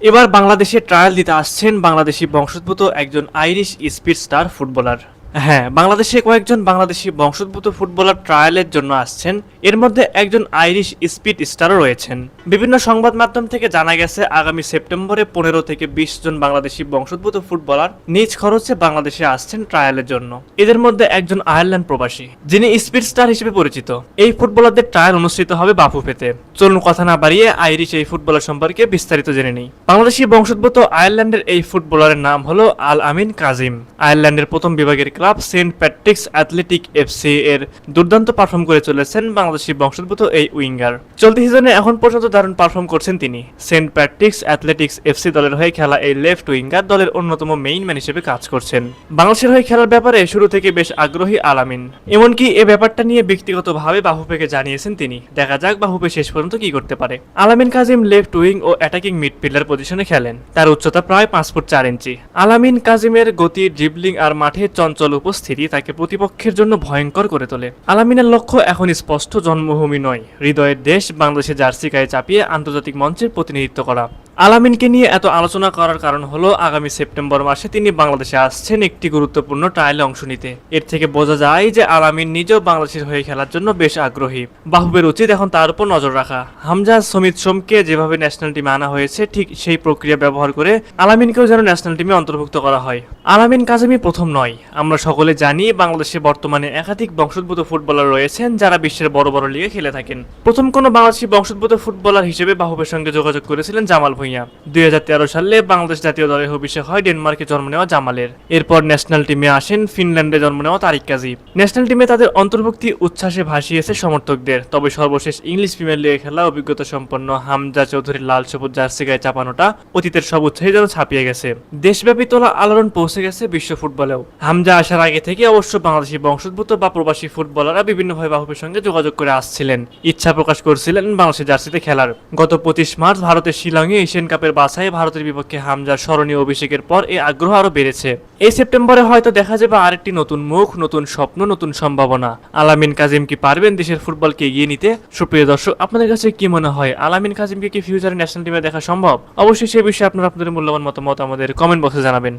এবার বাংলাদেশে ট্রায়াল দিতে আসছেন বাংলাদেশি বংশোদ্ভূত একজন আইরিশ স্পিড স্টার ফুটবলার হ্যাঁ বাংলাদেশে কয়েকজন বাংলাদেশি বংশোদ্ভূত ফুটবলার ট্রায়ালের জন্য আসছেন এর মধ্যে একজন আইরিশ স্পিড স্টারও রয়েছেন। বিভিন্ন সংবাদ মাধ্যম থেকে জানা গেছে, আগামী সেপ্টেম্বরে পনেরো থেকে বিশ জন বাংলাদেশি বংশোদ্ভূত ফুটবলার নিজ খরচে বাংলাদেশে আসছেন ট্রায়ালের জন্য। এদের মধ্যে একজন আয়ারল্যান্ড প্রবাসী, যিনি স্পিড স্টার হিসেবে পরিচিত। এই ফুটবলারদের ট্রায়াল অনুষ্ঠিত হবে বাফুফেতে চলুন কথা না বাড়িয়ে আইরিশ এই ফুটবলার সম্পর্কে বিস্তারিত জেনে নিই। বাংলাদেশি বংশোদ্ভূত আয়ারল্যান্ডের এই ফুটবলারের নাম হলো আল আমিন কাজিম। আয়ারল্যান্ডের প্রথম বিভাগের club saint Patrick's athletic FC এর দুর্দান্ত পারফর্ম করে চলেছেন বাংলাদেশি বংশোদ্ভূত এই উইঙ্গার। চলতি সিজনে এখন পর্যন্ত দারুণ পারফর্ম করছেন তিনি। সেন্ট প্যাট্রিক্স অ্যাথলেটিক্স এফসি দলের হয়ে খেলা এই লেফট উইঙ্গার দলের অন্যতম মেইন ম্যান হিসেবে কাজ করছেন। বাংলাদেশের হয়ে খেলার ব্যাপারে শুরু থেকে বেশ আগ্রহী আলামিন। এমনকি এ ব্যাপারটা নিয়ে ব্যক্তিগতভাবে বাহুপেকে জানিয়েছেন তিনি। দেখা যাক বাহুপে শেষ পর্যন্ত কি করতে পারে। আলামিন কাজিম লেফট উইং ও অ্যাটাকিং মিডফিল্ডার পজিশনে খেলেন। তার উচ্চতা প্রায় পাঁচ ফুট চার ইঞ্চি। আলামিন কাজিমের গতি ড্রিবলিং আর মাঠে চঞ্চল উপস্থিতি তাকে প্রতিপক্ষের জন্য ভয়ঙ্কর করে তোলে। আলামিনের লক্ষ্য এখন স্পষ্ট জন্মভূমি নয় হৃদয়ের দেশ বাংলাদেশে জার্সি গায়ে চাপিয়ে আন্তর্জাতিক মঞ্চের প্রতিনিধিত্ব করা। আলামিনকে নিয়ে এত আলোচনা করার কারণ হলো, আগামী সেপ্টেম্বর মাসে তিনি বাংলাদেশে আসছেন একটি গুরুত্বপূর্ণ ট্রায়ালে অংশ নিতে। এর থেকে বোঝা যায় যে আলামিন নিজেও বাংলাদেশের হয়ে খেলার জন্য বেশ আগ্রহী। বাহুবের উচিত এখন তার উপর নজর রাখা। হামজা, সমিত সোমকে যেভাবে ন্যাশনাল টিমে আনা হয়েছে, ঠিক সেই প্রক্রিয়া ব্যবহার করে আলামিনকেও যেন ন্যাশনাল টিমে অন্তর্ভুক্ত করা হয়। আলামিন কাজামি প্রথম নয়। আমরা সকলে জানি, বাংলাদেশে বর্তমানে একাধিক বংশোদ্ভূত ফুটবলার রয়েছেন যারা বিশ্বের বড় বড় লিগে খেলে থাকেন। প্রথম কোনো বাংলাদেশি বংশোদ্ভূত ফুটবলার হিসেবে বাহুবের সঙ্গে যোগাযোগ করেছিলেন জামাল ভুঁইয়া দুই সালে বাংলাদেশ জাতীয় দলের অভিষেক হয় ডেনমার্কে জন্ম নেওয়া জামালের। এরপর ন্যাশনাল টিমে আসেন ফিনল্যান্ডে জন্ম নেওয়া তারিক কাজী। ন্যাশনাল টিমে তাদের অন্তর্ভুক্তি উচ্ছ্বাসে ভাসিয়েছে সমর্থকদের। তবে সর্বশেষ ইংলিশ প্রিমিয়ার লিগে খেলা অভিজ্ঞতা সম্পন্ন হামজা চৌধুরীর লাল সবুজ জার্সি গায়ে চাপানোটা অতীতের সব উৎসাহী যেন ছাপিয়ে গেছে। দেশব্যাপী তোলা আলোড়ন পৌঁছে গেছে বিশ্ব ফুটবলেও। হামজা আসার আগে থেকে অবশ্য বাংলাদেশি বংশোদ্ভূত বা প্রবাসী ফুটবলাররা বিভিন্নভাবে বাহুবের সঙ্গে যোগাযোগ করে আসছিলেন। ইচ্ছা প্রকাশ করছিলেন বাংলাদেশের জার্সিতে খেলার। গত পঁচিশ মার্চ ভারতের শিলংয়ে এশিয়ান কাপের বাছাই ভারতের বিপক্ষে হামজার স্মরণীয় অভিষেকের পর এই আগ্রহ আরও বেড়েছে। এই সেপ্টেম্বরে হয়তো দেখা যাবে আরেকটি নতুন মুখ, নতুন স্বপ্ন, নতুন সম্ভাবনা। আলামিন কাজিম কি পারবেন দেশের ফুটবলকে এগিয়ে নিতে? সুপ্রিয় দর্শক, আপনাদের কাছে কি মনে হয়? আলামিন কাজিমকে কি ফিউচারে ন্যাশনাল টিমে দেখা সম্ভব? অবশ্যই সে বিষয়ে আপনারা আপনাদের মূল্যবান মতামত আমাদের কমেন্ট বক্সে জানাবেন।